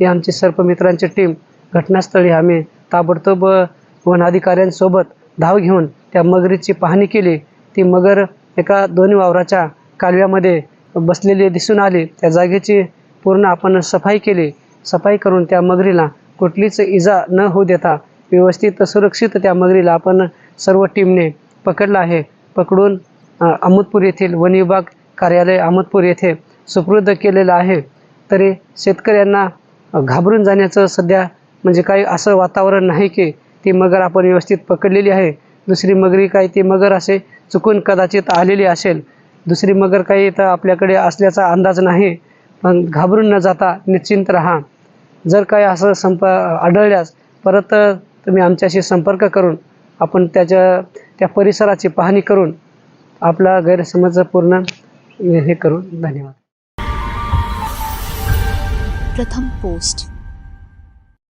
ही आमची सर्पमित्रांची टीम घटनास्थळी आम्ही ताबडतोब वन अधिकाऱ्यांसोबत धाव घेऊन त्या मगरीची पाहणी केली. ती मगर एका दोन्ही वावराच्या कालव्यामध्ये बसलेली दिसून आली. त्या जागेची पूर्ण आपण सफाई केली. सफाई करून त्या मगरीला कुठलीच इजा न होऊ देता व्यवस्थित सुरक्षित त्या मगरीला आपण सर्व टीमने पकडलं आहे. पकडून अहमदपूर येथील वन विभाग कार्यालय अहमदपूर येथे सुपूर्द केलेलं आहे. तरी शेतकऱ्यांना घाबरून जाण्याचं सध्या म्हणजे काही असं वातावरण नाही की ती मगर आपण व्यवस्थित पकडलेली आहे. दुसरी मगरी काही ती मगर असे चुकून कदाचित आलेली असेल. दुसरी मगर काही तर आपल्याकडे असल्याचा अंदाज नाही. पण घाबरून न जाता निश्चिंत राहा. जर काही असं संप आढळल्यास परत तुम्ही आमच्याशी संपर्क करून आपण त्याच्या त्या परिसराची पाहणी करून आपला गैरसमज पूर्ण हे करून धन्यवाद. प्रथम पोस्ट.